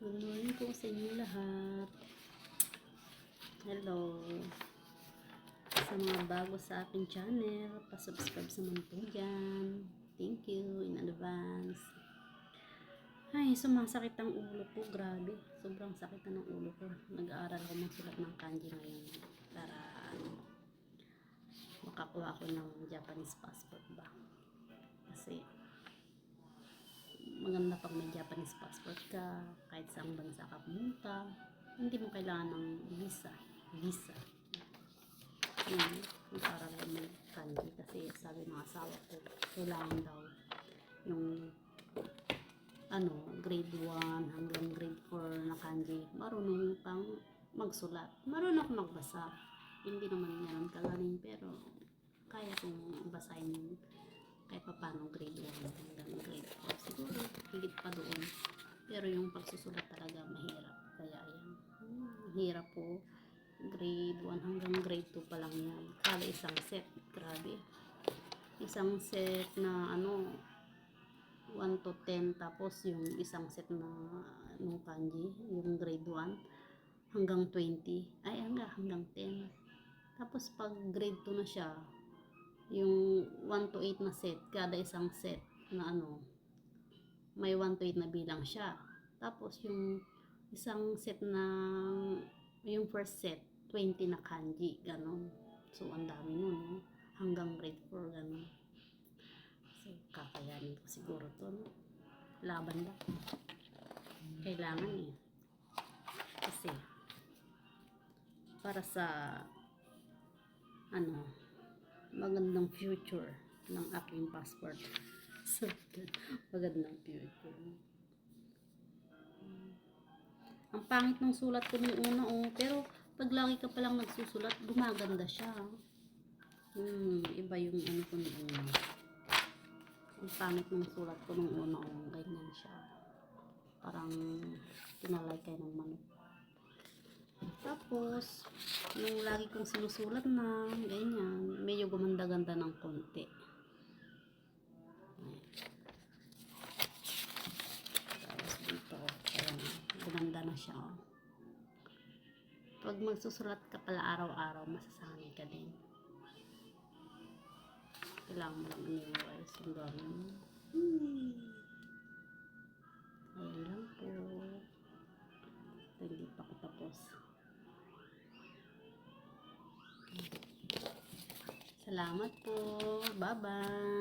Good morning po sa inyo lahat. Hello. Sa mga bago sa aking channel, pasubscribe sa mga po dyan. Thank you in advance. Ay, sumasakit ang ulo ko. Grabe. Sobrang sakit ng ulo ko. Nag-aaral ako magsulat ng kanji ngayon. Para ano, makakuha ako ng Japanese passport ba. Kasi maganda pag may Japanese passport ka, kahit saang bansa ka pumunta, hindi mo kailangan ng visa. Visa. Yan, para lang may kanji. Kasi sabi ng asawa ko, kailangan daw yung ano, grade 1 hanggang grade 4 na kanji. Marunong kang magsulat. Marunong akong magbasa. Hindi naman yan ang kagaling, pero kaya kong basahin kahit pa paano grade 1 hanggang grade 4 siguro doon. Pero yung pagsusulat talaga mahirap. Kaya yan hmm, hirap po. Grade 1 hanggang grade 2 pa lang yan. Kada isang set. Grabe. Isang set na ano 1 to 10 tapos yung isang set na nung kanji yung grade 1 hanggang 20 ay hanggang hanggang 10 tapos pag grade 2 na siya yung 1 to 8 na set, kada isang set na ano, may 1 to 8 na bilang siya. Tapos yung isang set na, yung first set, 20 na kanji, ganon. So, ang dami nun, no? hanggang grade 4, ganon. So, kakayanin ko siguro to, no? Laban lang. Kailangan eh. Kasi, para sa, ano, magandang future ng aking passport. Magandang future. Ang pangit ng sulat ko nung una, oh. Pero, pag lagi ka palang nagsusulat, gumaganda siya. Hmm, iba yung ano ko nung una. Ang pangit ng sulat ko nung una, oh. Ganyan siya. Parang, tinalay kayo ng manok. Tapos, nung lagi kong sinusulat na, ganyan, medyo gumanda-ganda ng konti. Ayan. Tapos dito, ayan, gumanda na siya. Oh. Pag magsusulat ka pala araw-araw, masasanay ka din. Kailangan mo lang i-memorize yung gawin. Hmm. Ayan lang po. Hindi pa ako tapos. Salamat po. Bye-bye.